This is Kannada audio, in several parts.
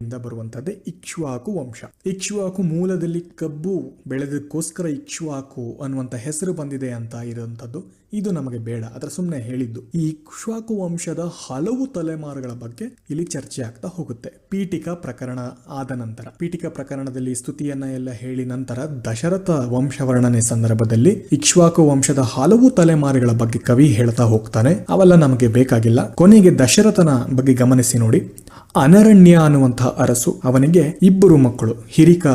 ಇಂದ ಬರುವಂತದ್ದೇ ಇಕ್ಷ್ವಾಕು ವಂಶ. ಇಕ್ಷುವಾಕು ಮೂಲದಲ್ಲಿ ಕಬ್ಬು ಬೆಳೆದಕ್ಕೋಸ್ಕರ ಇಕ್ಷ್ವಾಕು ಅನ್ನುವಂತ ಹೆಸರು ಬಂದಿದೆ ಅಂತ ಇರುವಂತದ್ದು ಇದು ನಮಗೆ ಬೇಡ. ಅದರ ಸುಮ್ಮನೆ ಹೇಳಿದ್ದು, ಈ ಇಕ್ಷ್ವಾಕು ವಂಶದ ಹಲವು ತಲೆಮಾರುಗಳ ಬಗ್ಗೆ ಇಲ್ಲಿ ಚರ್ಚೆ ಆಗ್ತಾ ಹೋಗುತ್ತೆ. ಪೀಠಿಕಾ ಪ್ರಕರಣ ಆದ ನಂತರ, ಪೀಠಿಕಾ ಪ್ರಕರಣದಲ್ಲಿ ಸ್ತುತಿಯನ್ನ ಎಲ್ಲ ಹೇಳಿ ನಂತರ ದಶರಥ ವಂಶವರ್ಣನೆ ಸಂದರ್ಭದಲ್ಲಿ ಇಕ್ಷ್ವಾಕು ವಂಶದ ಹಲವು ತಲೆಮಾರುಗಳ ಬಗ್ಗೆ ಕವಿ ಹೇಳ್ತಾ ಹೋಗ್ತಾನೆ. ಅವೆಲ್ಲ ನಮಗೆ ಬೇಕಾಗಿಲ್ಲ. ಕೊನೆಗೆ ದಶರಥನ ಬಗ್ಗೆ ಗಮನಿಸಿ ನೋಡಿ. ಅನರಣ್ಯ ಅನ್ನುವಂತಹ ಅರಸು ಅವನಿಗೆ ಇಬ್ಬರು ಮಕ್ಕಳು, ಹಿರಿಕ,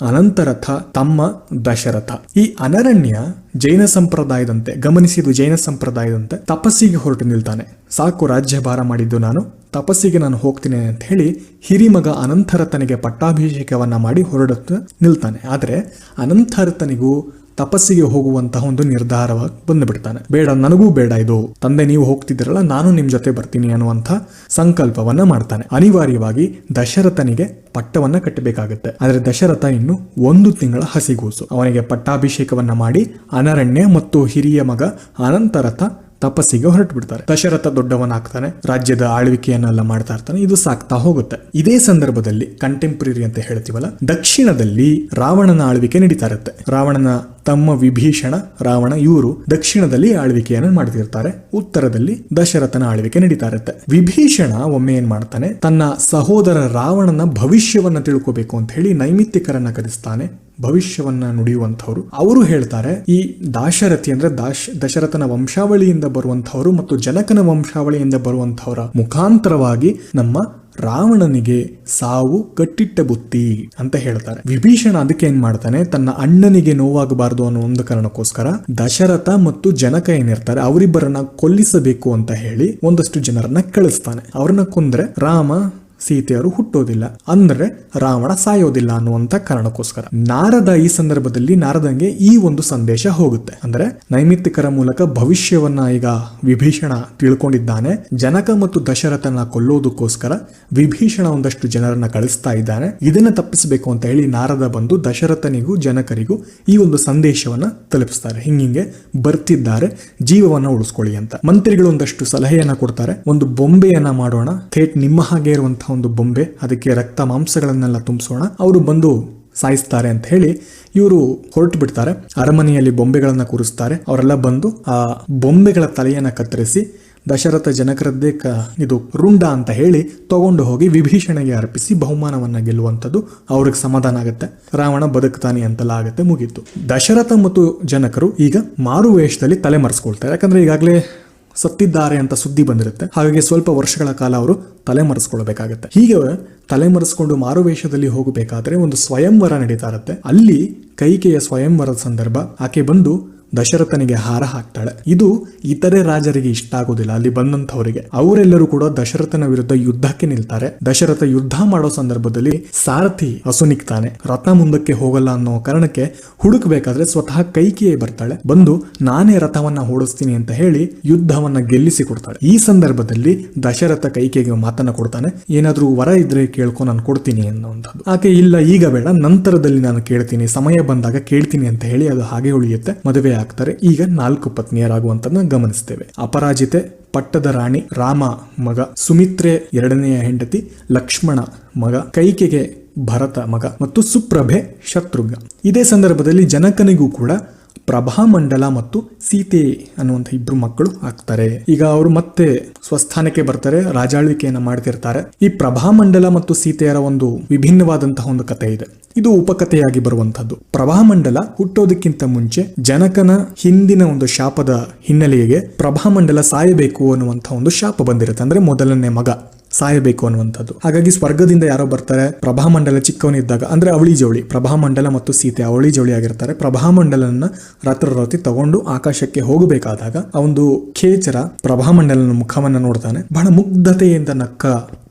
ಅನಂತರಥ, ತಮ್ಮ ದಶರಥ. ಈ ಅನರಣ್ಯ ಜೈನ ಸಂಪ್ರದಾಯದಂತೆ ಗಮನಿಸಿದು ಜೈನ ಸಂಪ್ರದಾಯದಂತೆ ತಪಸ್ಸಿಗೆ ಹೊರಟು ನಿಲ್ತಾನೆ. ಸಾಕು ರಾಜ್ಯಭಾರ ಮಾಡಿದ್ದು ನಾನು, ತಪಸ್ಸಿಗೆ ನಾನು ಹೋಗ್ತೀನಿ ಅಂತ ಹೇಳಿ ಹಿರಿಮಗ ಅನಂತರಥನಿಗೆ ಪಟ್ಟಾಭಿಷೇಕವನ್ನ ಮಾಡಿ ಹೊರಡುತ್ತ ನಿಲ್ತಾನೆ. ಆದರೆ ಅನಂತರಥನಿಗೂ ತಪಸ್ಸಿಗೆ ಹೋಗುವಂತಹ ಒಂದು ನಿರ್ಧಾರವಾಗಿ ಬಂದುಬಿಡ್ತಾನೆ. ಬೇಡ, ನನಗೂ ಬೇಡ ಇದು. ತಂದೆ, ನೀವು ಹೋಗ್ತಿದ್ದೀರಲ್ಲ, ನಾನು ನಿಮ್ ಜೊತೆ ಬರ್ತೀನಿ ಅನ್ನುವಂಥ ಸಂಕಲ್ಪವನ್ನ ಮಾಡ್ತಾನೆ. ಅನಿವಾರ್ಯವಾಗಿ ದಶರಥನಿಗೆ ಪಟ್ಟವನ್ನ ಕಟ್ಟಬೇಕಾಗುತ್ತೆ. ಆದರೆ ದಶರಥ ಇನ್ನು ಒಂದು ತಿಂಗಳ ಹಸಿಗೂಸು. ಅವನಿಗೆ ಪಟ್ಟಾಭಿಷೇಕವನ್ನ ಮಾಡಿ ಅನರಣ್ಯ ಮತ್ತು ಹಿರಿಯ ಮಗ ಅನಂತರಥ ತಪಸ್ಸಿಗೆ ಹೊರಟು ಬಿಡ್ತಾರೆ ದಶರಥ ದೊಡ್ಡವನಾಗ್ತಾನೆ, ರಾಜ್ಯದ ಆಳ್ವಿಕೆಯನ್ನೆಲ್ಲ ಮಾಡ್ತಾ ಇರ್ತಾನೆ, ಇದು ಸಾಕ್ತಾ ಹೋಗುತ್ತೆ. ಇದೇ ಸಂದರ್ಭದಲ್ಲಿ ಕಂಟೆಂಪ್ರರಿ ಅಂತ ಹೇಳ್ತೀವಲ್ಲ, ದಕ್ಷಿಣದಲ್ಲಿ ರಾವಣನ ಆಳ್ವಿಕೆ ನಡೀತಾ ಇರುತ್ತೆ. ರಾವಣನ ತಮ್ಮ ವಿಭೀಷಣ ರಾವಣ ಇವರು ದಕ್ಷಿಣದಲ್ಲಿ ಆಳ್ವಿಕೆಯನ್ನು ಮಾಡ್ತಿರ್ತಾರೆ, ಉತ್ತರದಲ್ಲಿ ದಶರಥನ ಆಳ್ವಿಕೆ ನಡೀತಾ ಇರುತ್ತೆ ವಿಭೀಷಣ ಒಮ್ಮೆ ಏನ್ ಮಾಡ್ತಾನೆ, ತನ್ನ ಸಹೋದರ ರಾವಣನ ಭವಿಷ್ಯವನ್ನ ತಿಳ್ಕೋಬೇಕು ಅಂತ ಹೇಳಿ ನೈಮಿತ್ತಿಕರನ್ನ ಕರೆಸ್ತಾನೆ. ಭವಿಷ್ಯವನ್ನ ನುಡಿಯುವಂಥವ್ರು. ಅವರು ಹೇಳ್ತಾರೆ, ಈ ದಾಶರಥಿ ಅಂದ್ರೆ ದಾಶ್, ದಶರಥನ ವಂಶಾವಳಿಯಿಂದ ಬರುವಂತಹವರು ಮತ್ತು ಜನಕನ ವಂಶಾವಳಿಯಿಂದ ಬರುವಂತಹವರ ಮುಖಾಂತರವಾಗಿ ನಮ್ಮ ರಾವಣನಿಗೆ ಸಾವು ಕಟ್ಟಿಟ್ಟ ಬುತ್ತಿ ಅಂತ ಹೇಳ್ತಾರೆ. ವಿಭೀಷಣ ಅದಕ್ಕೆ ಏನ್ ಮಾಡ್ತಾನೆ, ತನ್ನ ಅಣ್ಣನಿಗೆ ನೋವಾಗಬಾರದು ಅನ್ನೋ ಒಂದು ಕಾರಣಕ್ಕೋಸ್ಕರ ದಶರಥ ಮತ್ತು ಜನಕ ಏನಿರ್ತಾರೆ, ಅವರಿಬ್ಬರನ್ನ ಕೊಲ್ಲಿಸಬೇಕು ಅಂತ ಹೇಳಿ ಒಂದಷ್ಟು ಜನರನ್ನ ಕಳಿಸ್ತಾನೆ. ಅವ್ರನ್ನ ಕೊಂದ್ರೆ, ರಾಮ ಸೀತೆಯರು ಹುಟ್ಟೋದಿಲ್ಲ. ಅಂದ್ರೆ ರಾವಣ ಸಾಯೋದಿಲ್ಲ ಅನ್ನುವಂತ ಕಾರಣಕ್ಕೋಸ್ಕರ. ನಾರದ ಈ ಸಂದರ್ಭದಲ್ಲಿ ನಾರದಂಗೆ ಈ ಒಂದು ಸಂದೇಶ ಹೋಗುತ್ತೆ. ಅಂದ್ರೆ ನೈಮಿತ್ತಿಕರ ಮೂಲಕ ಭವಿಷ್ಯವನ್ನ ಈಗ ವಿಭೀಷಣ ತಿಳ್ಕೊಂಡಿದ್ದಾನೆ. ಜನಕ ಮತ್ತು ದಶರಥನ ಕೊಲ್ಲೋದಕ್ಕೋಸ್ಕರ ವಿಭೀಷಣ ಒಂದಷ್ಟು ಜನರನ್ನ ಕಳಿಸ್ತಾ ಇದ್ದಾನೆ. ಇದನ್ನ ತಪ್ಪಿಸಬೇಕು ಅಂತ ಹೇಳಿ ನಾರದ ಬಂದು ದಶರಥನಿಗೂ ಜನಕರಿಗೂ ಈ ಒಂದು ಸಂದೇಶವನ್ನ ತಲುಪಿಸ್ತಾರೆ. ಹಿಂಗಿಂಗೆ ಬರ್ತಿದ್ದಾರೆ. ಜೀವವನ್ನ ಉಳಿಸ್ಕೊಳ್ಳಿ ಅಂತ. ಮಂತ್ರಿಗಳು ಒಂದಷ್ಟು ಸಲಹೆಯನ್ನ ಕೊಡ್ತಾರೆ. ಒಂದು ಬೊಂಬೆಯನ್ನ ಮಾಡೋಣ. ಥೇಟ್ ನಿಮ್ಮ ಹಾಗೆ ಇರುವಂತಹ ಒಂದು ಬೊಂಬೆ, ಅದಕ್ಕೆ ರಕ್ತ ಮಾಂಸಗಳನ್ನೆಲ್ಲ ತುಂಬಿಸೋಣ. ಅವರು ಬಂದು ಸಾಯಿಸ್ತಾರೆ ಅಂತ ಹೇಳಿ ಇವರು ಹೊರಟು ಬಿಡ್ತಾರೆ. ಅರಮನೆಯಲ್ಲಿ ಬೊಂಬೆಗಳನ್ನ ಕೂರಿಸ್ತಾರೆ. ಅವರೆಲ್ಲ ಬಂದು ಆ ಬೊಂಬೆಗಳ ತಲೆಯನ್ನ ಕತ್ತರಿಸಿ ದಶರಥ ಜನಕರದ್ದೇ ಕ ಇದು ರುಂಡ ಅಂತ ಹೇಳಿ ತಗೊಂಡು ಹೋಗಿ ವಿಭೀಷಣೆಗೆ ಅರ್ಪಿಸಿ ಬಹುಮಾನವನ್ನ ಗೆಲ್ಲುವಂಥದ್ದು ಅವ್ರಿಗೆ ಸಮಾಧಾನ ಆಗುತ್ತೆ. ರಾವಣ ಬದುಕ್ತಾನೆ ಅಂತೆಲ್ಲ ಆಗುತ್ತೆ. ಮುಗೀತು. ದಶರಥ ಮತ್ತು ಜನಕರು ಈಗ ಮಾರು ವೇಷದಲ್ಲಿ ತಲೆ ಮರೆಸ್ಕೊಳ್ತಾರೆ ಯಾಕಂದ್ರೆ ಈಗಾಗಲೇ ಸತ್ತಿದ್ದಾರೆ ಅಂತ ಸುದ್ದಿ ಬಂದಿರುತ್ತೆ. ಹಾಗಾಗಿ ಸ್ವಲ್ಪ ವರ್ಷಗಳ ಕಾಲ ಅವರು ತಲೆ ಮರೆಸ್ಕೊಳ್ಬೇಕಾಗತ್ತೆ. ಹೀಗೆ ತಲೆ ಮರೆಸ್ಕೊಂಡು ಮಾರುವೇಷದಲ್ಲಿ ಹೋಗಬೇಕಾದ್ರೆ ಒಂದು ಸ್ವಯಂವರ ನಡೀತಾ ಇರುತ್ತೆ. ಅಲ್ಲಿ ಕೈಕೆಯ ಸ್ವಯಂವರದ ಸಂದರ್ಭ ಆಕೆ ಬಂದು ದಶರಥನಿಗೆ ಹಾರ ಹಾಕ್ತಾಳೆ. ಇದು ಇತರೆ ರಾಜರಿಗೆ ಇಷ್ಟ ಆಗೋದಿಲ್ಲ. ಅಲ್ಲಿ ಬಂದಂತವರಿಗೆ ಅವರೆಲ್ಲರೂ ಕೂಡ ದಶರಥನ ವಿರುದ್ಧ ಯುದ್ಧಕ್ಕೆ ನಿಲ್ತಾರೆ. ದಶರಥ ಯುದ್ಧ ಮಾಡೋ ಸಂದರ್ಭದಲ್ಲಿ ಸಾರಥಿ ಅಸುನಿಕ್ತಾನೆ ರಥ ಮುಂದಕ್ಕೆ ಹೋಗಲ್ಲ ಅನ್ನೋ ಕಾರಣಕ್ಕೆ ಹುಡುಕ್ಬೇಕಾದ್ರೆ ಸ್ವತಃ ಕೈಕಿಯೇ ಬರ್ತಾಳೆ. ಬಂದು, ನಾನೇ ರಥವನ್ನ ಓಡಿಸ್ತೀನಿ ಅಂತ ಹೇಳಿ ಯುದ್ಧವನ್ನ ಗೆಲ್ಲಿಸಿ ಕೊಡ್ತಾಳೆ. ಈ ಸಂದರ್ಭದಲ್ಲಿ ದಶರಥ ಕೈಕೆಗೆ ಮಾತನ್ನ ಕೊಡ್ತಾನೆ. ಏನಾದ್ರೂ ವರ ಇದ್ರೆ ಕೇಳ್ಕೊ, ನಾನು ಕೊಡ್ತೀನಿ ಅನ್ನೋಂಥದ್ದು ಆಕೆ, ಇಲ್ಲ, ಈಗ ಬೇಡ. ನಂತರದಲ್ಲಿ ನಾನು ಕೇಳ್ತೀನಿ. ಸಮಯ ಬಂದಾಗ ಕೇಳ್ತೀನಿ ಅಂತ ಹೇಳಿ ಅದು ಹಾಗೆ ಉಳಿಯುತ್ತೆ. ಮದುವೆ ಆಗ್ತಾರೆ. ಈಗ ನಾಲ್ಕು ಪತ್ನಿಯರಾಗುವಂತದನ್ನ ಗಮನಿಸ್ತೇವೆ. ಅಪರಾಜಿತೆ, ಪಟ್ಟದ ರಾಣಿ ರಾಮ ಮಗ, ಸುಮಿತ್ರೆ ಎರಡನೆಯ ಹೆಂಡತಿ ಲಕ್ಷ್ಮಣ ಮಗ, ಕೈಕೆಗೆ ಭರತ ಮಗ ಮತ್ತು ಸುಪ್ರಭೆ ಶತ್ರುಘ್ನ. ಇದೇ ಸಂದರ್ಭದಲ್ಲಿ ಜನಕನಿಗೂ ಕೂಡ ಪ್ರಭಾಮಂಡಲ ಮತ್ತು ಸೀತೆ ಅನ್ನುವಂಥ ಇಬ್ರು ಮಕ್ಕಳು ಆಗ್ತಾರೆ. ಈಗ ಅವರು ಮತ್ತೆ ಸ್ವಸ್ಥಾನಕ್ಕೆ ಬರ್ತಾರೆ, ರಾಜಾಳ್ವಿಕೆಯನ್ನ ಮಾಡ್ತಿರ್ತಾರೆ. ಈ ಪ್ರಭಾಮಂಡಲ ಮತ್ತು ಸೀತೆಯರ ಒಂದು ವಿಭಿನ್ನವಾದಂತಹ ಒಂದು ಕಥೆ ಇದೆ. ಇದು ಉಪಕಥೆಯಾಗಿ ಬರುವಂತದ್ದು ಪ್ರಭಾಮಂಡಲ ಹುಟ್ಟೋದಕ್ಕಿಂತ ಮುಂಚೆ ಜನಕನ ಹಿಂದಿನ ಒಂದು ಶಾಪದ ಹಿನ್ನೆಲೆಗೆ ಪ್ರಭಾಮಂಡಲ ಸಾಯಬೇಕು ಅನ್ನುವಂತಹ ಒಂದು ಶಾಪ ಬಂದಿರುತ್ತೆ. ಅಂದ್ರೆ ಮೊದಲನೇ ಮಗ. ಸಾಯಬೇಕು ಅನ್ನುವಂಥದ್ದು. ಹಾಗಾಗಿ ಸ್ವರ್ಗದಿಂದ ಯಾರೋ ಬರ್ತಾರೆ, ಪ್ರಭಾಮಂಡಲ ಚಿಕ್ಕವನಿದ್ದಾಗ ಅಂದ್ರೆ ಅವಳಿ ಜವಳಿ, ಪ್ರಭಾಮಂಡಲ ಮತ್ತು ಸೀತೆ ಅವಳಿ ಜವಳಿ ಆಗಿರ್ತಾರೆ. ಪ್ರಭಾಮಂಡಲನ ರಾತ್ರೋರಾತ್ರಿ ತಗೊಂಡು ಆಕಾಶಕ್ಕೆ ಹೋಗಬೇಕಾದಾಗ ಆ ಒಂದು ಖೇಚರ ಪ್ರಭಾಮಂಡಲನ ಮುಖವನ್ನ ನೋಡ್ತಾನೆ. ಬಹಳ ಮುಗ್ಧತೆಯಿಂದ ನಕ್ಕ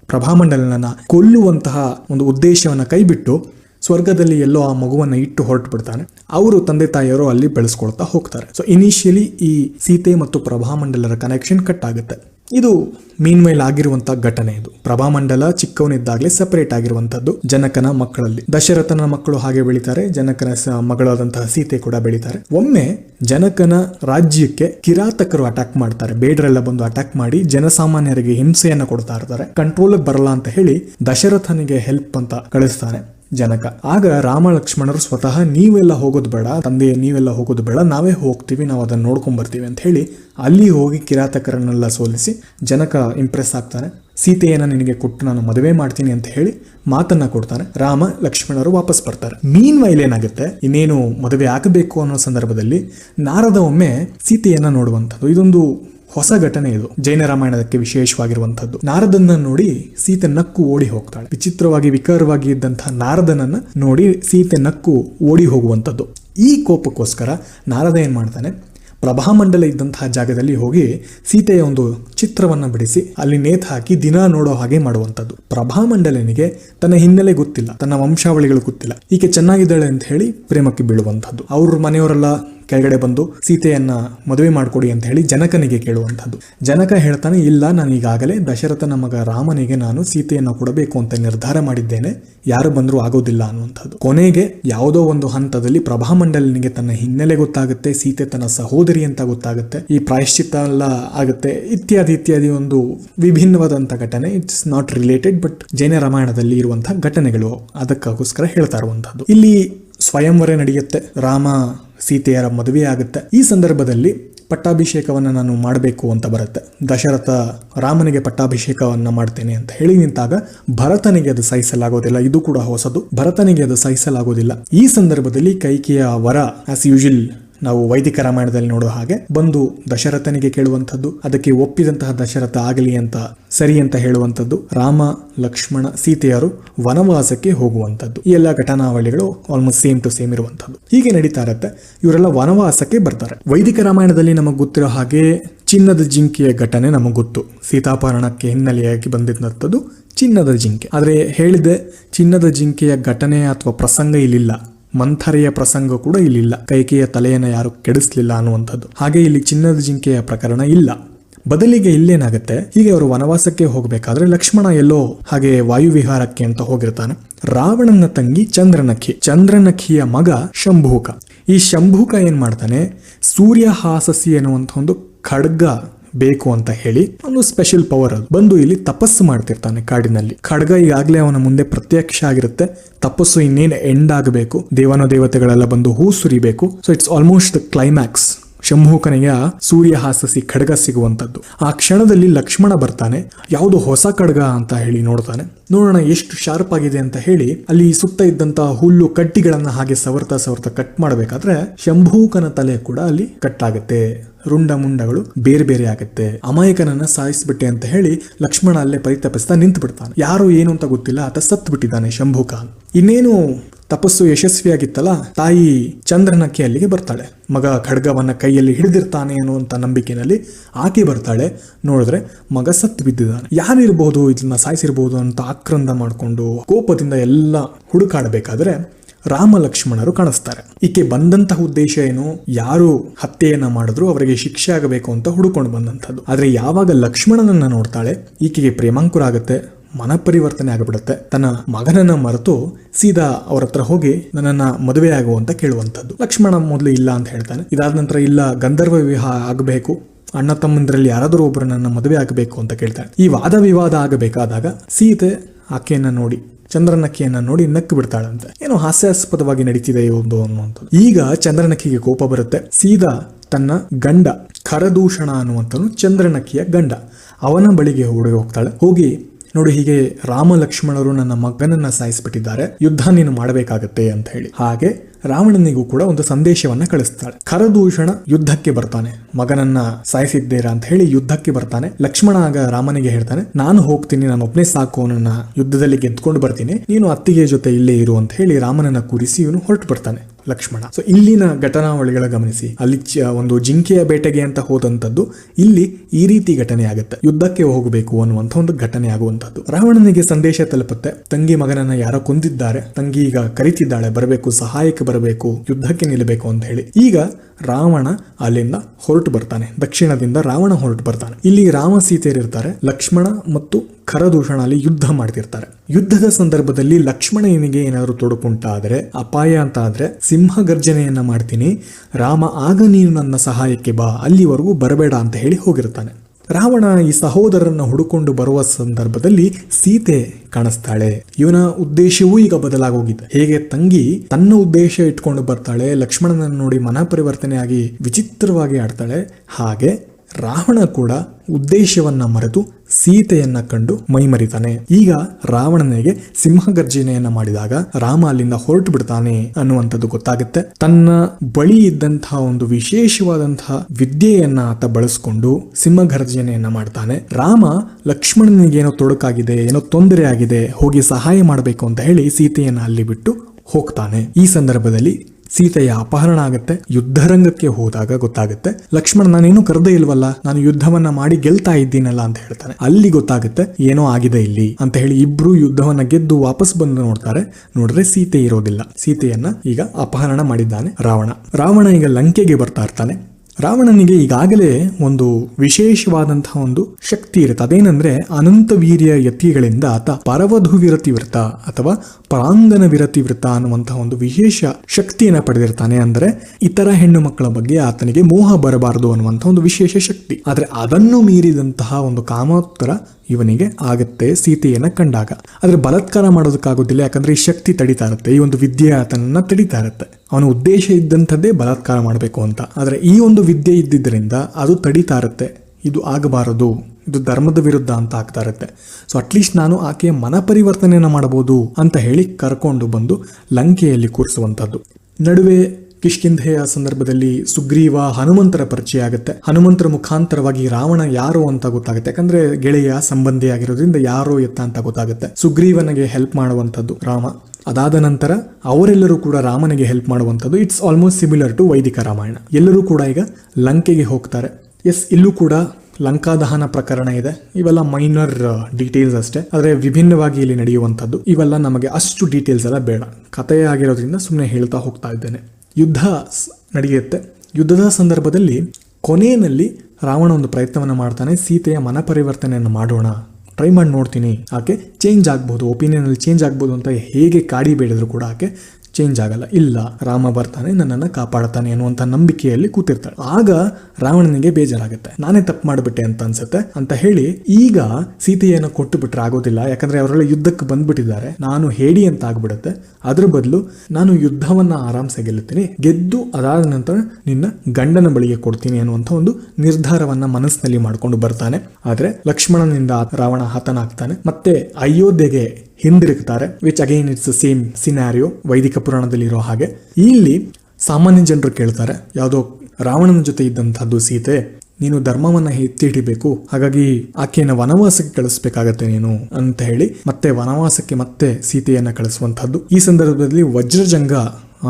ಪ್ರಭಾಮಂಡಲನ ಕೊಲ್ಲುವಂತಹ ಒಂದು ಉದ್ದೇಶವನ್ನ ಕೈಬಿಟ್ಟು ಸ್ವರ್ಗದಲ್ಲಿ ಎಲ್ಲೋ ಆ ಮಗುವನ್ನ ಇಟ್ಟು ಹೊರಟು ಬಿಡ್ತಾನೆ ಅವರು ತಂದೆ ತಾಯಿಯವರು ಅಲ್ಲಿ ಬೆಳೆಸ್ಕೊಳ್ತಾ ಹೋಗ್ತಾರೆ. ಸೊ ಇನಿಷಿಯಲಿ ಈ ಸೀತೆ ಮತ್ತು ಪ್ರಭಾಮಂಡಲರ ಕನೆಕ್ಷನ್ ಕಟ್ ಆಗುತ್ತೆ. ಇದು ಮೀನ್ ಮೈಲ್ ಆಗಿರುವಂತಹ ಘಟನೆ ಇದು. ಪ್ರಭಾಮಂಡಲ ಚಿಕ್ಕವನಿದ್ದಾಗಲೇ ಸಪರೇಟ್ ಆಗಿರುವಂತದ್ದು. ಜನಕನ ಮಕ್ಕಳಲ್ಲಿ. ದಶರಥನ ಮಕ್ಕಳು ಹಾಗೆ ಬೆಳಿತಾರೆ. ಜನಕನ ಮಗಳಾದಂತಹ ಸೀತೆ ಕೂಡ ಬೆಳಿತಾರೆ. ಒಮ್ಮೆ ಜನಕನ ರಾಜ್ಯಕ್ಕೆ ಕಿರಾತಕರು ಅಟ್ಯಾಕ್ ಮಾಡ್ತಾರೆ. ಬೇಡರೆಲ್ಲ ಬಂದು ಅಟ್ಯಾಕ್ ಮಾಡಿ ಜನಸಾಮಾನ್ಯರಿಗೆ ಹಿಂಸೆಯನ್ನು ಕೊಡ್ತಾ ಇರ್ತಾರೆ. ಕಂಟ್ರೋಲ್ ಬರಲ್ಲ ಅಂತ ಹೇಳಿ ದಶರಥನಿಗೆ ಹೆಲ್ಪ್ ಅಂತ ಕಳಿಸ್ತಾನೆ. ಜನಕ. ಆಗ ರಾಮ ಲಕ್ಷ್ಮಣರು ಸ್ವತಃ, ನೀವೆಲ್ಲ ಹೋಗೋದು ಬೇಡ, ತಂದೆ, ನೀವೆಲ್ಲ ಹೋಗೋದು ಬೇಡ, ನಾವೇ ಹೋಗ್ತೀವಿ, ನಾವು ಅದನ್ನ ನೋಡ್ಕೊಂಡ್ ಬರ್ತೀವಿ ಅಂತ ಹೇಳಿ ಅಲ್ಲಿ ಹೋಗಿ ಕಿರಾತಕರನ್ನೆಲ್ಲ ಸೋಲಿಸಿ ಜನಕ ಇಂಪ್ರೆಸ್ ಆಗ್ತಾನೆ. ಸೀತೆಯನ್ನು ನಿನಗೆ ಕೊಟ್ಟು ನಾನು ಮದುವೆ ಮಾಡ್ತೀನಿ ಅಂತ ಹೇಳಿ ಮಾತನ್ನ ಕೊಡ್ತಾನೆ ರಾಮ ಲಕ್ಷ್ಮಣರು ವಾಪಸ್ ಬರ್ತಾರೆ. ಮೀನ್ ವೈಲ್ ಏನಾಗುತ್ತೆ? ಇನ್ನೇನು ಮದುವೆ ಆಗಬೇಕು ಅನ್ನೋ ಸಂದರ್ಭದಲ್ಲಿ ನಾರದ ಒಮ್ಮೆ ಸೀತೆಯನ್ನ ನೋಡುವಂಥದ್ದು. ಇದೊಂದು ಹೊಸ ಘಟನೆ ಇದು. ಜೈನ ರಾಮಾಯಣದಕ್ಕೆ ವಿಶೇಷವಾಗಿರುವಂತದ್ದು ನಾರದನ್ನ ನೋಡಿ ಸೀತೆ ನಕ್ಕು ಓಡಿ ಹೋಗ್ತಾಳೆ. ವಿಚಿತ್ರವಾಗಿ, ವಿಕಾರವಾಗಿ ಇದ್ದಂತಹ ನಾರದನನ್ನ ನೋಡಿ ಸೀತೆ ನಕ್ಕು ಓಡಿ ಹೋಗುವಂಥದ್ದು. ಈ ಕೋಪಕ್ಕೋಸ್ಕರ ನಾರದ ಏನ್ ಮಾಡ್ತಾನೆ? ಪ್ರಭಾಮಂಡಲ ಇದ್ದಂತಹ ಜಾಗದಲ್ಲಿ ಹೋಗಿ ಸೀತೆಯ ಒಂದು ಚಿತ್ರವನ್ನ ಬಿಡಿಸಿ ಅಲ್ಲಿ ನೇತು ಹಾಕಿ ದಿನ ನೋಡೋ ಹಾಗೆ ಮಾಡುವಂಥದ್ದು. ಪ್ರಭಾಮಂಡಲನಿಗೆ ತನ್ನ ಹಿನ್ನೆಲೆ ಗೊತ್ತಿಲ್ಲ. ತನ್ನ ವಂಶಾವಳಿಗಳು ಗೊತ್ತಿಲ್ಲ. ಈಕೆ ಚೆನ್ನಾಗಿದ್ದಾಳೆ ಅಂತ ಹೇಳಿ ಪ್ರೇಮಕ್ಕೆ ಬೀಳುವಂಥದ್ದು. ಅವ್ರ ಮನೆಯವರೆಲ್ಲ ಕೆಳಗಡೆ ಬಂದು ಸೀತೆಯನ್ನ ಮದುವೆ ಮಾಡಿಕೊಡಿ ಅಂತ ಹೇಳಿ ಜನಕನಿಗೆ ಕೇಳುವಂಥದ್ದು. ಜನಕ ಹೇಳ್ತಾನೆ, ಇಲ್ಲ, ನಾನು ಈಗಾಗಲೇ ದಶರಥನ ಮಗ ರಾಮನಿಗೆ ನಾನು ಸೀತೆಯನ್ನ ಕೊಡಬೇಕು ಅಂತ ನಿರ್ಧಾರ ಮಾಡಿದ್ದೇನೆ. ಯಾರು ಬಂದರೂ ಆಗೋದಿಲ್ಲ ಅನ್ನುವಂಥದ್ದು. ಕೊನೆಗೆ ಯಾವುದೋ ಒಂದು ಹಂತದಲ್ಲಿ ಪ್ರಭಾಮಂಡಲನಿಗೆ ತನ್ನ ಹಿನ್ನೆಲೆ ಗೊತ್ತಾಗುತ್ತೆ, ಸೀತೆ ತನ್ನ ಸಹೋದರಿ ಅಂತ ಗೊತ್ತಾಗುತ್ತೆ, ಈ ಪ್ರಾಯಶ್ಚಿತ್ತ ಎಲ್ಲ ಆಗುತ್ತೆ, ಇತ್ಯಾದಿ ಇತ್ಯಾದಿ ಒಂದು ವಿಭಿನ್ನವಾದಂಥ ಘಟನೆ. It's not related but Jaina ರಾಮಾಯಣದಲ್ಲಿ ಇರುವಂತಹ ಘಟನೆಗಳು ಅದಕ್ಕೋಸ್ಕರ ಹೇಳ್ತಾ ಇರುವಂತಹದ್ದು ಇಲ್ಲಿ ಸ್ವಯಂವರ ನಡೆಯುತ್ತೆ. ರಾಮ ಸೀತೆಯರ ಮದುವೆ ಆಗುತ್ತೆ ಈ ಸಂದರ್ಭದಲ್ಲಿ ಪಟ್ಟಾಭಿಷೇಕವನ್ನು ನಾನು ಮಾಡಬೇಕು ಅಂತ ಬರುತ್ತೆ. ದಶರಥ ರಾಮನಿಗೆ ಪಟ್ಟಾಭಿಷೇಕವನ್ನು ಮಾಡ್ತೇನೆ ಅಂತ ಹೇಳಿ ನಿಂತಾಗ ಭರತನಿಗೆ ಅದು ಸಹಿಸಲಾಗೋದಿಲ್ಲ. ಇದು ಕೂಡ ಹೊಸದು. ಭರತನಿಗೆ ಅದು ಸಹಿಸಲಾಗೋದಿಲ್ಲ. ಈ ಸಂದರ್ಭದಲ್ಲಿ ಕೈಕೆಯ ವರ ಆಸ್ ಯೂಶುವಲ್ ನಾವು ವೈದಿಕ ರಾಮಾಯಣದಲ್ಲಿ ನೋಡುವ ಹಾಗೆ ಬಂದು ದಶರಥನಿಗೆ ಕೇಳುವಂಥದ್ದು, ಅದಕ್ಕೆ ಒಪ್ಪಿದಂತಹ ದಶರಥ ಆಗಲಿ ಅಂತ, ಸರಿ ಅಂತ ಹೇಳುವಂಥದ್ದು ರಾಮ, ಲಕ್ಷ್ಮಣ, ಸೀತೆಯರು ವನವಾಸಕ್ಕೆ ಹೋಗುವಂಥದ್ದು. ಈ ಎಲ್ಲ ಘಟನಾವಳಿಗಳು ಆಲ್ಮೋಸ್ಟ್ ಸೇಮ್ ಟು ಸೇಮ್ ಇರುವಂಥದ್ದು. ಹೀಗೆ ನಡೀತಾ ಇರುತ್ತೆ, ಇವರೆಲ್ಲ ವನವಾಸಕ್ಕೆ ಬರ್ತಾರೆ. ವೈದಿಕ ರಾಮಾಯಣದಲ್ಲಿ ನಮಗೆ ಗೊತ್ತಿರೋ ಹಾಗೆ ಚಿನ್ನದ ಜಿಂಕೆಯ ಘಟನೆ ನಮಗೆ ಗೊತ್ತು. ಸೀತಾಪಹರಣಕ್ಕೆ ಹಿನ್ನೆಲೆಯಾಗಿ ಬಂದಿದ್ದಂಥದ್ದು ಚಿನ್ನದ ಜಿಂಕೆ. ಆದರೆ ಹೇಳಿದೆ ಚಿನ್ನದ ಜಿಂಕೆಯ ಘಟನೆ ಅಥವಾ ಪ್ರಸಂಗ ಇಲ್ಲಿಲ್ಲ. ಮಂಥರೆಯ ಪ್ರಸಂಗ ಕೂಡ ಇಲ್ಲಿಲ್ಲ. ಕೈಕೆಯ ತಲೆಯನ್ನ ಯಾರು ಕೆಡಿಸ್ಲಿಲ್ಲ ಅನ್ನುವಂಥದ್ದು. ಹಾಗೆ ಇಲ್ಲಿ ಚಿನ್ನದ ಜಿಂಕೆಯ ಪ್ರಕರಣ ಇಲ್ಲ. ಬದಲಿಗೆ ಇಲ್ಲೇನಾಗುತ್ತೆ? ಹೀಗೆ ಅವರು ವನವಾಸಕ್ಕೆ ಹೋಗಬೇಕಾದ್ರೆ ಲಕ್ಷ್ಮಣ ಎಲ್ಲೋ ಹಾಗೆ ವಾಯುವಿಹಾರಕ್ಕೆ ಅಂತ ಹೋಗಿರ್ತಾನೆ. ರಾವಣನ ತಂಗಿ ಚಂದ್ರನಖಿ. ಚಂದ್ರನಖಿಯ ಮಗ ಶಂಭೂಕ. ಈ ಶಂಭೂಕ ಏನ್ ಮಾಡ್ತಾನೆ ಸೂರ್ಯ ಹಾಸಸಿ ಅನ್ನುವಂಥ ಒಂದು ಖಡ್ಗ ಬೇಕು ಅಂತ ಹೇಳಿ ಒಂದು ಸ್ಪೆಷಲ್ ಪವರ್ ಅದು. ಬಂದು ಇಲ್ಲಿ ತಪಸ್ಸು ಮಾಡ್ತಿರ್ತಾನೆ ಕಾಡಿನಲ್ಲಿ. ಖಡ್ಗ ಈಗಾಗಲೇ ಅವನ ಮುಂದೆ ಪ್ರತ್ಯಕ್ಷ ಆಗಿರುತ್ತೆ. ತಪಸ್ಸು ಇನ್ನೇನು ಎಂಡ್ ಆಗಬೇಕು. ದೇವನೋ ದೇವತೆಗಳೆಲ್ಲ ಬಂದು ಹೂ ಸುರಿಬೇಕು. So it's almost the climax ಶಂಭೂಕನೆಯ ಸೂರ್ಯ ಹಾಸಸಿ ಖಡ್ಗ ಸಿಗುವಂತದ್ದು ಆ ಕ್ಷಣದಲ್ಲಿ ಲಕ್ಷ್ಮಣ ಬರ್ತಾನೆ. ಯಾವುದು ಹೊಸ ಖಡ್ಗ ಅಂತ ಹೇಳಿ ನೋಡ್ತಾನೆ. ನೋಡೋಣ ಎಷ್ಟು ಶಾರ್ಪ್ ಆಗಿದೆ ಅಂತ ಹೇಳಿ ಅಲ್ಲಿ ಸುತ್ತ ಇದ್ದಂತ ಹುಲ್ಲು ಕಟ್ಟಿಗಳನ್ನ ಹಾಗೆ ಸವರ್ತಾ ಸವರ್ತಾ ಕಟ್ ಮಾಡಬೇಕಾದ್ರೆ ಶಂಭೂಕನ ತಲೆ ಕೂಡ ಅಲ್ಲಿ ಕಟ್ ಆಗುತ್ತೆ. ರುಂಡ ಮುಂಡಗಳು ಬೇರೆ ಬೇರೆ ಆಗುತ್ತೆ. ಅಮಾಯಕನನ್ನ ಸಾಯಿಸ್ಬಿಟ್ಟೆ ಅಂತ ಹೇಳಿ ಲಕ್ಷ್ಮಣ ಅಲ್ಲೇ ಪರಿತಪಿಸ್ತಾ ನಿಂತು ಬಿಡ್ತಾನೆ ಯಾರು ಏನು ಅಂತ ಗೊತ್ತಿಲ್ಲ, ಆತ ಸತ್ ಬಿಟ್ಟಿದ್ದಾನೆ ಶಂಭೂಕ ಇನ್ನೇನು ತಪಸ್ಸು ಯಶಸ್ವಿಯಾಗಿತ್ತಲ್ಲ, ತಾಯಿ ಚಂದ್ರನಕ್ಕೆ ಅಲ್ಲಿಗೆ ಬರ್ತಾಳೆ. ಮಗ ಖಡ್ಗವನ್ನ ಕೈಯಲ್ಲಿ ಹಿಡಿದಿರ್ತಾನೆ ಅನ್ನುವಂತ ನಂಬಿಕೆನಲ್ಲಿ ಆಕೆ ಬರ್ತಾಳೆ. ನೋಡಿದ್ರೆ ಮಗ ಸತ್ತು ಬಿದ್ದಿದ್ದಾನೆ. ಯಾರಿರ್ಬೋದು ಇದನ್ನ ಸಾಯಿಸಿರ್ಬೋದು ಅಂತ ಆಕ್ರಂದ ಮಾಡಿಕೊಂಡು ಕೋಪದಿಂದ ಎಲ್ಲ ಹುಡುಕಾಡಬೇಕಾದ್ರೆ ರಾಮ ಲಕ್ಷ್ಮಣರು ಕಾಣಿಸ್ತಾರೆ. ಈಕೆ ಬಂದಂತಹ ಉದ್ದೇಶ ಏನು? ಯಾರು ಹತ್ಯೆಯನ್ನ ಮಾಡಿದ್ರು ಅವರಿಗೆ ಶಿಕ್ಷೆ ಆಗಬೇಕು ಅಂತ ಹುಡುಕೊಂಡು ಬಂದಂಥದ್ದು. ಆದರೆ ಯಾವಾಗ ಲಕ್ಷ್ಮಣನನ್ನ ನೋಡ್ತಾಳೆ? ಈಕೆಗೆ ಪ್ರೇಮಾಂಕುರ ಆಗುತ್ತೆ ಮನ ಪರಿವರ್ತನೆ ಆಗಿಬಿಡುತ್ತೆ. ತನ್ನ ಮಗನನ್ನ ಮರೆತು ಸೀದಾ ಅವರ ಹತ್ರ ಹೋಗಿ ನನ್ನನ್ನ ಮದುವೆ ಆಗು ಅಂತ ಕೇಳುವಂಥದ್ದು. ಲಕ್ಷ್ಮಣ ಮೊದಲು ಇಲ್ಲ ಅಂತ ಹೇಳ್ತಾನೆ. ಇದಾದ ನಂತರ ಇಲ್ಲ, ಗಂಧರ್ವ ವಿವಾಹ ಆಗಬೇಕು. ಅಣ್ಣ ತಮ್ಮಂದ್ರಲ್ಲಿ ಯಾರಾದರೂ ಒಬ್ಬರು ನನ್ನ ಮದುವೆ ಆಗಬೇಕು ಅಂತ ಕೇಳ್ತಾನೆ ಈ ವಾದ ವಿವಾದ ಆಗಬೇಕಾದಾಗ ಸೀತೆ ಆಕೆಯನ್ನ ನೋಡಿ ಚಂದ್ರನಕ್ಕಿಯನ್ನ ನೋಡಿ ನಕ್ಕು ಬಿಡ್ತಾಳಂತೆ. ಏನೋ ಹಾಸ್ಯಾಸ್ಪದವಾಗಿ ನಡೀತಿದೆ ಈ ಒಂದು ಅನ್ನುವಂಥದ್ದು. ಈಗ ಚಂದ್ರನಕ್ಕಿಗೆ ಕೋಪ ಬರುತ್ತೆ. ಸೀದಾ ತನ್ನ ಗಂಡ ಖರದೂಷಣ ಅನ್ನುವಂಥನು ಚಂದ್ರನಕ್ಕಿಯ ಗಂಡ. ಅವನ ಬಳಿಗೆ ಓಡಿ ಹೋಗ್ತಾಳೆ. ಹೋಗಿ ನೋಡಿ ಹೀಗೆ ರಾಮ ಲಕ್ಷ್ಮಣರು ನನ್ನ ಮಗನನ್ನ ಸಾಯಿಸಿಬಿಟ್ಟಿದ್ದಾರೆ. ಯುದ್ಧ ನೀನು ಮಾಡಬೇಕಾಗತ್ತೆ ಅಂತ ಹೇಳಿ. ಹಾಗೆ ರಾವಣನಿಗೂ ಕೂಡ ಒಂದು ಸಂದೇಶವನ್ನ ಕಳಿಸ್ತಾಳೆ. ಕರದೂಷಣ ಯುದ್ಧಕ್ಕೆ ಬರ್ತಾನೆ. ಮಗನನ್ನ ಸಾಯಿಸಿದ್ದೀರಾ ಅಂತ ಹೇಳಿ ಯುದ್ಧಕ್ಕೆ ಬರ್ತಾನೆ. ಲಕ್ಷ್ಮಣ ಆಗ ರಾಮನಿಗೆ ಹೇಳ್ತಾನೆ, ನಾನು ಹೋಗ್ತೀನಿ ನಾನು ಒಬ್ಬನೇ ಸಾಕು ನನ್ನ ಯುದ್ಧದಲ್ಲಿ ಗೆದ್ಕೊಂಡು ಬರ್ತೀನಿ. ನೀನು ಅತ್ತಿಗೆ ಜೊತೆ ಇಲ್ಲೇ ಇರು ಅಂತ ಹೇಳಿ ರಾಮನನ್ನ ಕೂರಿಸಿ ಇವನು ಹೊರಟು ಬರ್ತಾನೆ. ಲಕ್ಷ್ಮಣ. ಸೊ ಇಲ್ಲಿನ ಘಟನಾವಳಿಗಳ ಗಮನಿಸಿ. ಅಲ್ಲಿ ಒಂದು ಜಿಂಕೆಯ ಬೇಟೆಗೆ ಅಂತ ಹೋದಂಥದ್ದು ಇಲ್ಲಿ ಈ ರೀತಿ ಘಟನೆ ಆಗುತ್ತೆ. ಯುದ್ಧಕ್ಕೆ ಹೋಗಬೇಕು ಅನ್ನುವಂತ ಒಂದು ಘಟನೆ ಆಗುವಂಥದ್ದು. ರಾವಣನಿಗೆ ಸಂದೇಶ ತಲುಪುತ್ತೆ. ತಂಗಿ ಮಗನನ್ನ ಯಾರೋ ಕೊಂದಿದ್ದಾರೆ. ತಂಗಿ ಈಗ ಕರಿತಿದ್ದಾಳೆ. ಬರಬೇಕು, ಸಹಾಯಕ್ಕೆ ಬರಬೇಕು, ಯುದ್ಧಕ್ಕೆ ನಿಲ್ಲಬೇಕು ಅಂತ ಹೇಳಿ. ಈಗ ರಾವಣ ಅಲ್ಲಿಂದ ಹೊರಟು ಬರ್ತಾನೆ. ದಕ್ಷಿಣದಿಂದ ರಾವಣ ಹೊರಟು ಬರ್ತಾನೆ. ಇಲ್ಲಿ ರಾಮ ಸೀತೆಯರಿರ್ತಾರೆ. ಲಕ್ಷ್ಮಣ ಮತ್ತು ಖರದೂಷಣ ಅಲ್ಲಿ ಯುದ್ಧ ಮಾಡ್ತಿರ್ತಾರೆ. ಯುದ್ಧದ ಸಂದರ್ಭದಲ್ಲಿ ಲಕ್ಷ್ಮಣನಿಗೆ ಏನಾದರೂ ತೊಡಕುಂಟಾದರೆ, ಅಪಾಯ ಅಂತ ಆದ್ರೆ ಸಿಂಹ ಗರ್ಜನೆಯನ್ನ ಮಾಡ್ತೀನಿ, ರಾಮ ಆಗ ನೀನು ನನ್ನ ಸಹಾಯಕ್ಕೆ ಬಾ, ಅಲ್ಲಿವರೆಗೂ ಬರಬೇಡ ಅಂತ ಹೇಳಿ ಹೋಗಿರ್ತಾನೆ. ರಾವಣ ಈ ಸಹೋದರನ್ನ ಹುಡುಕೊಂಡು ಬರುವ ಸಂದರ್ಭದಲ್ಲಿ ಸೀತೆ ಕಾಣಿಸ್ತಾಳೆ. ಇವನ ಉದ್ದೇಶವೂ ಈಗ ಬದಲಾಗೋಗಿದೆ. ಹೇಗೆ ತಂಗಿ ತನ್ನ ಉದ್ದೇಶ ಇಟ್ಕೊಂಡು ಬರ್ತಾಳೆ, ಲಕ್ಷ್ಮಣನನ್ನು ನೋಡಿ ಮನ ಪರಿವರ್ತನೆಯಾಗಿ ವಿಚಿತ್ರವಾಗಿ ಆಡ್ತಾಳೆ, ಹಾಗೆ ರಾವಣ ಕೂಡ ಉದ್ದೇಶವನ್ನ ಮರೆತು ಸೀತೆಯನ್ನ ಕಂಡು ಮೈಮರಿತಾನೆ. ಈಗ ರಾವಣನಿಗೆ ಸಿಂಹಗರ್ಜನೆಯನ್ನ ಮಾಡಿದಾಗ ರಾಮ ಅಲ್ಲಿಂದ ಹೊರಟು ಬಿಡ್ತಾನೆ ಅನ್ನುವಂಥದ್ದು ಗೊತ್ತಾಗುತ್ತೆ. ತನ್ನ ಬಳಿ ಇದ್ದಂತಹ ಒಂದು ವಿಶೇಷವಾದಂತಹ ವಿದ್ಯೆಯನ್ನ ಆತ ಬಳಸ್ಕೊಂಡು ಸಿಂಹಗರ್ಜನೆಯನ್ನ ಮಾಡ್ತಾನೆ. ರಾಮ ಲಕ್ಷ್ಮಣನಿಗೆ ಏನೋ ತೊಡಕಾಗಿದೆ, ಏನೋ ತೊಂದರೆ ಆಗಿದೆ, ಹೋಗಿ ಸಹಾಯ ಮಾಡಬೇಕು ಅಂತ ಹೇಳಿ ಸೀತೆಯನ್ನ ಅಲ್ಲಿ ಬಿಟ್ಟು ಹೋಗ್ತಾನೆ. ಈ ಸಂದರ್ಭದಲ್ಲಿ ಸೀತೆಯ ಅಪಹರಣ ಆಗುತ್ತೆ, ಯುದ್ಧರಂಗಕ್ಕೆ ಹೋದಾಗ ಗೊತ್ತಾಗುತ್ತೆ, ಲಕ್ಷ್ಮಣ ನಾನೇನು ಕರೆದೇ ಇಲ್ವಲ್ಲ, ನಾನು ಯುದ್ಧವನ್ನ ಮಾಡಿ ಗೆಲ್ತಾ ಇದ್ದೀನಲ್ಲ ಅಂತ ಹೇಳ್ತಾನೆ. ಅಲ್ಲಿ ಗೊತ್ತಾಗುತ್ತೆ, ಏನೋ ಆಗಿದೆ ಇಲ್ಲಿ ಅಂತ ಹೇಳಿ ಇಬ್ರು ಯುದ್ಧವನ್ನ ಗೆದ್ದು ವಾಪಸ್ ಬಂದು ನೋಡ್ತಾರೆ. ನೋಡಿದ್ರೆ ಸೀತೆ ಇರೋದಿಲ್ಲ. ಸೀತೆಯನ್ನ ಈಗ ಅಪಹರಣ ಮಾಡಿದ್ದಾನೆ ರಾವಣ. ರಾವಣ ಈಗ ಲಂಕೆಗೆ ಬರ್ತಾ ಇರ್ತಾನೆ. ರಾವಣನಿಗೆ ಈಗಾಗಲೇ ಒಂದು ವಿಶೇಷವಾದಂತಹ ಒಂದು ಶಕ್ತಿ ಇರುತ್ತೆ. ಅದೇನಂದ್ರೆ ಅನಂತ ವೀರ್ಯ ಯತಿಗಳಿಂದ ಆತ ಪರವಧು ವಿರತಿ ವೃತ್ತ ಅಥವಾ ಪ್ರಾಂಗಣ ವಿರತಿ ವೃತ್ತ ಅನ್ನುವಂತಹ ಒಂದು ವಿಶೇಷ ಶಕ್ತಿಯನ್ನು ಪಡೆದಿರ್ತಾನೆ ಅಂದರೆ ಇತರ ಹೆಣ್ಣು ಮಕ್ಕಳ ಬಗ್ಗೆ ಆತನಿಗೆ ಮೋಹ ಬರಬಾರದು ಅನ್ನುವಂಥ ಒಂದು ವಿಶೇಷ ಶಕ್ತಿ. ಆದರೆ ಅದನ್ನು ಮೀರಿದಂತಹ ಒಂದು ಕಾಮೋತ್ತರ ಇವನಿಗೆ ಆಗುತ್ತೆ ಸೀತೆಯನ್ನು ಕಂಡಾಗ. ಆದರೆ ಬಲತ್ಕಾರ ಮಾಡೋದಕ್ಕಾಗೋದಿಲ್ಲ, ಯಾಕಂದ್ರೆ ಈ ಶಕ್ತಿ ತಡಿತಾ ಇರುತ್ತೆ, ಈ ಒಂದು ವಿದ್ಯೆ ಆತನನ್ನ ತಡಿತಾ ಇರುತ್ತೆ. ಅವನ ಉದ್ದೇಶ ಇದ್ದಂಥದ್ದೇ ಬಲಾತ್ಕಾರ ಮಾಡಬೇಕು ಅಂತ. ಆದರೆ ಈ ಒಂದು ವಿದ್ಯೆ ಇದ್ದಿದ್ದರಿಂದ ಅದು ತಡಿತಾ ಇರುತ್ತೆ. ಇದು ಆಗಬಾರದು. ಇದು ಧರ್ಮದ ವಿರುದ್ಧ ಅಂತ ಆಗ್ತಾ ಇರುತ್ತೆ. ಸೊ ಅಟ್ಲೀಸ್ಟ್ ನಾನು ಆಕೆಯ ಮನ ಪರಿವರ್ತನೆಯನ್ನ ಮಾಡಬಹುದು ಅಂತ ಹೇಳಿ ಕರ್ಕೊಂಡು ಬಂದು ಲಂಕೆಯಲ್ಲಿ ಕೂರಿಸುವಂಥದ್ದು ನಡುವೆ ಕಿಷ್ಕಿಂಧೆಯ ಸಂದರ್ಭದಲ್ಲಿ ಸುಗ್ರೀವ ಹನುಮಂತರ ಪರಿಚಯ ಆಗುತ್ತೆ. ಹನುಮಂತರ ಮುಖಾಂತರವಾಗಿ ರಾವಣ ಯಾರು ಅಂತ ಗೊತ್ತಾಗುತ್ತೆ. ಯಾಕಂದ್ರೆ ಗೆಳೆಯ ಸಂಬಂಧಿ ಆಗಿರೋದ್ರಿಂದ ಯಾರೋ ಎತ್ತ ಅಂತ ಗೊತ್ತಾಗುತ್ತೆ. ಸುಗ್ರೀವನಿಗೆ ಹೆಲ್ಪ್ ಮಾಡುವಂಥದ್ದು ರಾಮ. ಅದಾದ ನಂತರ ಅವರೆಲ್ಲರೂ ಕೂಡ ರಾಮನಿಗೆ ಹೆಲ್ಪ್ ಮಾಡುವಂಥದ್ದು ಇಟ್ಸ್ ಆಲ್ಮೋಸ್ಟ್ ಸಿಮಿಲರ್ ಟು ವೈದಿಕ ರಾಮಾಯಣ. ಎಲ್ಲರೂ ಕೂಡ ಈಗ ಲಂಕೆಗೆ ಹೋಗ್ತಾರೆ. ಎಸ್ ಇಲ್ಲೂ ಕೂಡ ಲಂಕಾದಹನ ಪ್ರಕರಣ ಇದೆ. ಇವೆಲ್ಲ ಮೈನರ್ ಡೀಟೇಲ್ಸ್ ಅಷ್ಟೇ. ಆದರೆ ವಿಭಿನ್ನವಾಗಿ ಇಲ್ಲಿ ನಡೆಯುವಂಥದ್ದು. ಇವೆಲ್ಲ ನಮಗೆ ಅಷ್ಟು ಡೀಟೇಲ್ಸ್ ಎಲ್ಲ ಬೇಡ. ಕಥೆ ಆಗಿರೋದ್ರಿಂದ ಸುಮ್ಮನೆ ಹೇಳ್ತಾ ಹೋಗ್ತಾ ಇದ್ದೇನೆ. ಯುದ್ಧ ನಡೆಯುತ್ತೆ. ಯುದ್ಧದ ಸಂದರ್ಭದಲ್ಲಿ ಕೊನೆಯಲ್ಲಿ ರಾವಣ ಒಂದು ಪ್ರಯತ್ನವನ್ನು ಮಾಡ್ತಾನೆ. ಸೀತೆಯ ಮನ ಪರಿವರ್ತನೆಯನ್ನು ಮಾಡೋಣ. ಟ್ರೈ ಮಾಡಿ ನೋಡ್ತೀನಿ. ಆಕೆ ಚೇಂಜ್ ಆಗ್ಬೋದು. ಒಪಿನಿಯನ್ ಅಲ್ಲಿ ಚೇಂಜ್ ಆಗ್ಬೋದು ಅಂತ ಹೇಗೆ ಕಾಡಿ ಬೇಡಿದ್ರು ಕೂಡ ಆಕೆ ಚೇಂಜ್ ಆಗಲ್ಲ. ಇಲ್ಲ, ರಾಮ ಬರ್ತಾನೆ, ನನ್ನನ್ನು ಕಾಪಾಡ್ತಾನೆ ಅನ್ನುವಂಥ ನಂಬಿಕೆಯಲ್ಲಿ ಕೂತಿರ್ತಾಳೆ. ಆಗ ರಾವಣನಿಗೆ ಬೇಜಾರಾಗುತ್ತೆ. ನಾನೇ ತಪ್ಪು ಮಾಡಿಬಿಟ್ಟೆ ಅಂತ ಅನ್ಸುತ್ತೆ. ಅಂತ ಹೇಳಿ ಈಗ ಸೀತೆಯನ್ನು ಕೊಟ್ಟು ಬಿಟ್ರೆ ಆಗೋದಿಲ್ಲ. ಯಾಕಂದ್ರೆ ಅವರೆಲ್ಲ ಯುದ್ಧಕ್ಕೆ ಬಂದ್ಬಿಟ್ಟಿದ್ದಾರೆ. ನಾನು ಹೇಳಿ ಅಂತ ಆಗ್ಬಿಡುತ್ತೆ. ಅದ್ರ ಬದಲು ನಾನು ಯುದ್ಧವನ್ನ ಆರಾಮ್ಸೆ ಗೆಲ್ಲುತ್ತೀನಿ. ಗೆದ್ದು ಅದಾದ ನಂತರ ನಿನ್ನ ಗಂಡನ ಬಳಿಗೆ ಕೊಡ್ತೀನಿ ಅನ್ನುವಂಥ ಒಂದು ನಿರ್ಧಾರವನ್ನ ಮನಸ್ಸಿನಲ್ಲಿ ಮಾಡ್ಕೊಂಡು ಬರ್ತಾನೆ. ಆದ್ರೆ ಲಕ್ಷ್ಮಣನಿಂದ ರಾವಣ ಹತನಾಗ್ತಾನೆ. ಮತ್ತೆ ಅಯೋಧ್ಯೆಗೆ ಹಿಂದಿರುಗ್ತಾರೆ which again it's same scenario ವೈದಿಕ ಪುರಾಣದಲ್ಲಿ ಇರೋ ಹಾಗೆ. ಇಲ್ಲಿ ಸಾಮಾನ್ಯ ಜನರು ಕೇಳ್ತಾರೆ, ಯಾವುದೋ ರಾವಣನ ಜೊತೆ ಇದ್ದಂತಹದ್ದು ಸೀತೆ, ನೀನು ಧರ್ಮವನ್ನ ಎತ್ತಿ ಹಿಡಿಬೇಕು ಹಾಗಾಗಿ ಆಕೆಯನ್ನ ವನವಾಸಕ್ಕೆ ಕಳಿಸ್ಬೇಕಾಗತ್ತೆ ನೀನು ಅಂತ ಹೇಳಿ, ಮತ್ತೆ ವನವಾಸಕ್ಕೆ ಮತ್ತೆ ಸೀತೆಯನ್ನ ಕಳಿಸುವಂತಹದ್ದು. ಈ ಸಂದರ್ಭದಲ್ಲಿ ವಜ್ರಜಂಗ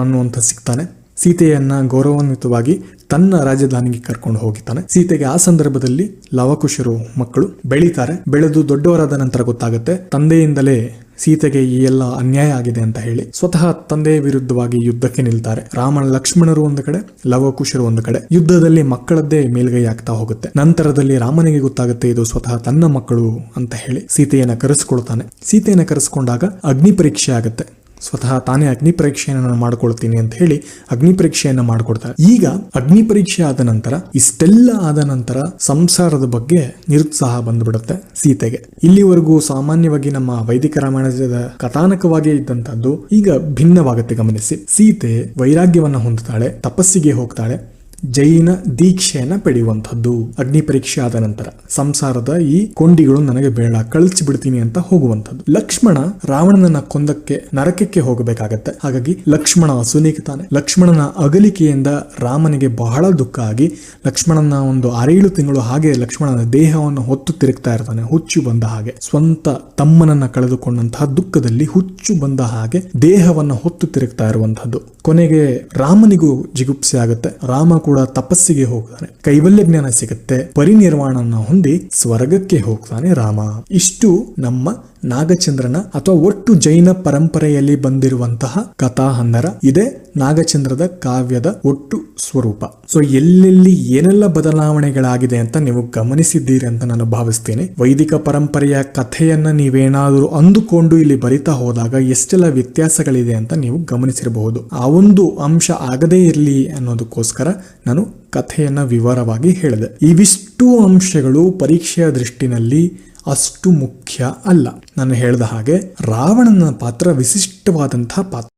ಅನ್ನುವಂಥ ಸಿಗ್ತಾನೆ. ಸೀತೆಯನ್ನ ಗೌರವಾನ್ವಿತವಾಗಿ ತನ್ನ ರಾಜಧಾನಿಗೆ ಕರ್ಕೊಂಡು ಹೋಗಿದ್ದಾನೆ. ಸೀತೆಗೆ ಆ ಸಂದರ್ಭದಲ್ಲಿ ಲವಕುಶರು ಮಕ್ಕಳು ಬೆಳೀತಾರೆ. ಬೆಳೆದು ದೊಡ್ಡವರಾದ ನಂತರ ಗೊತ್ತಾಗುತ್ತೆ, ತಂದೆಯಿಂದಲೇ ಸೀತೆಗೆ ಈ ಎಲ್ಲ ಅನ್ಯಾಯ ಆಗಿದೆ ಅಂತ ಹೇಳಿ ಸ್ವತಃ ತಂದೆಯ ವಿರುದ್ಧವಾಗಿ ಯುದ್ಧಕ್ಕೆ ನಿಲ್ತಾರೆ. ರಾಮನ ಲಕ್ಷ್ಮಣರು ಒಂದು ಕಡೆ, ಲವಕುಶರು ಒಂದು ಕಡೆ. ಯುದ್ಧದಲ್ಲಿ ಮಕ್ಕಳದ್ದೇ ಮೇಲ್ಗೈ ಆಗ್ತಾ ಹೋಗುತ್ತೆ. ನಂತರದಲ್ಲಿ ರಾಮನಿಗೆ ಗೊತ್ತಾಗುತ್ತೆ, ಇದು ಸ್ವತಃ ತನ್ನ ಮಕ್ಕಳು ಅಂತ ಹೇಳಿ ಸೀತೆಯನ್ನ ಕರೆಸ್ಕೊಳ್ತಾನೆ. ಸೀತೆಯನ್ನ ಕರೆಸ್ಕೊಂಡಾಗ ಅಗ್ನಿ ಪರೀಕ್ಷೆ ಆಗುತ್ತೆ. ಸ್ವತಃ ತಾನೇ ಅಗ್ನಿ ಪರೀಕ್ಷೆಯನ್ನು ನಾನು ಮಾಡ್ಕೊಳ್ತೀನಿ ಅಂತ ಹೇಳಿ ಅಗ್ನಿ ಪರೀಕ್ಷೆಯನ್ನು ಮಾಡ್ಕೊಡ್ತಾರೆ. ಈಗ ಅಗ್ನಿ ಪರೀಕ್ಷೆ ಆದ ನಂತರ, ಇಷ್ಟೆಲ್ಲ ಆದ ನಂತರ ಸಂಸಾರದ ಬಗ್ಗೆ ನಿರುತ್ಸಾಹ ಬಂದ್ಬಿಡುತ್ತೆ ಸೀತೆಗೆ. ಇಲ್ಲಿವರೆಗೂ ಸಾಮಾನ್ಯವಾಗಿ ನಮ್ಮ ವೈದಿಕ ರಾಮಾಯಣದ ಕಥಾನಕವಾಗಿ ಇದ್ದಂತದ್ದು ಈಗ ಭಿನ್ನವಾಗುತ್ತೆ ಗಮನಿಸಿ. ಸೀತೆ ವೈರಾಗ್ಯವನ್ನು ಹೊಂದುತ್ತಾಳೆ, ತಪಸ್ಸಿಗೆ ಹೋಗ್ತಾಳೆ. ಜೈನ ದೀಕ್ಷೆಯನ್ನ ಪಡೆಯುವಂಥದ್ದು. ಅಗ್ನಿ ಪರೀಕ್ಷೆ ಆದ ನಂತರ ಸಂಸಾರದ ಈ ಕೊಂಡಿಗಳು ನನಗೆ ಬೇಡ, ಕಳಚಿ ಬಿಡ್ತೀನಿ ಅಂತ ಹೋಗುವಂಥದ್ದು. ಲಕ್ಷ್ಮಣ ರಾವಣನನ್ನ ಕೊಂದಕ್ಕೆ, ನರಕಕ್ಕೆ ಹೋಗಬೇಕಾಗತ್ತೆ. ಹಾಗಾಗಿ ಲಕ್ಷ್ಮಣ ಸುನೀಕತಾನೆ ಲಕ್ಷ್ಮಣನ ಅಗಲಿಕೆಯಿಂದ ರಾಮನಿಗೆ ಬಹಳ ದುಃಖ ಆಗಿ ಲಕ್ಷ್ಮಣನ ಒಂದು ಆರೇಳು ತಿಂಗಳು ಹಾಗೆ ಲಕ್ಷ್ಮಣನ ದೇಹವನ್ನು ಹೊತ್ತು ತಿರುಗ್ತಾ ಇರ್ತಾನೆ, ಹುಚ್ಚು ಬಂದ ಹಾಗೆ. ಸ್ವಂತ ತಮ್ಮನನ್ನ ಕಳೆದುಕೊಂಡಂತಹ ದುಃಖದಲ್ಲಿ ಹುಚ್ಚು ಬಂದ ಹಾಗೆ ದೇಹವನ್ನು ಹೊತ್ತು ತಿರುಗ್ತಾ ಇರುವಂತಹದ್ದು ಕೊನೆಗೆ ರಾಮನಿಗೂ ಜಿಗುಪ್ಸೆ ಆಗುತ್ತೆ. ರಾಮ ಕೂಡ ತಪಸ್ಸಿಗೆ ಹೋಗ್ತಾನೆ. ಕೈವಲ್ಯ ಜ್ಞಾನ ಸಿಗುತ್ತೆ. ಪರಿನಿರ್ವಾಣನ ಹೊಂದಿ ಸ್ವರ್ಗಕ್ಕೆ ಹೋಗ್ತಾನೆ ರಾಮ. ಇಷ್ಟು ನಮ್ಮ ನಾಗಚಂದ್ರನ ಅಥವಾ ಒಟ್ಟು ಜೈನ ಪರಂಪರೆಯಲ್ಲಿ ಬಂದಿರುವಂತಹ ಕಥಾ ಹಂದರ ಇದೇ ನಾಗಚಂದ್ರದ ಕಾವ್ಯದ ಒಟ್ಟು ಸ್ವರೂಪ. ಸೊ ಎಲ್ಲೆಲ್ಲಿ ಏನೆಲ್ಲ ಬದಲಾವಣೆಗಳಾಗಿದೆ ಅಂತ ನೀವು ಗಮನಿಸಿದ್ದೀರಿ ಅಂತ ನಾನು ಭಾವಿಸ್ತೇನೆ. ವೈದಿಕ ಪರಂಪರೆಯ ಕಥೆಯನ್ನ ನೀವೇನಾದರೂ ಅಂದುಕೊಂಡು ಇಲ್ಲಿ ಬರಿತಾ ಹೋದಾಗ ಎಷ್ಟೆಲ್ಲ ವ್ಯತ್ಯಾಸಗಳಿದೆ ಅಂತ ನೀವು ಗಮನಿಸಿರಬಹುದು. ಆ ಒಂದು ಅಂಶ ಆಗದೇ ಇರಲಿ ಅನ್ನೋದಕ್ಕೋಸ್ಕರ ನಾನು ಕಥೆಯನ್ನ ವಿವರವಾಗಿ ಹೇಳಿದೆ. ಇವಿಷ್ಟು ಅಂಶಗಳು ಪರೀಕ್ಷೆಯ ದೃಷ್ಟಿನಲ್ಲಿ ಅಷ್ಟು ಮುಖ್ಯ ಅಲ್ಲ. ನಾನು ಹೇಳಿದ ಹಾಗೆ ರಾವಣನ ಪಾತ್ರ ವಿಶಿಷ್ಟವಾದಂತಹ ಪಾತ್ರ.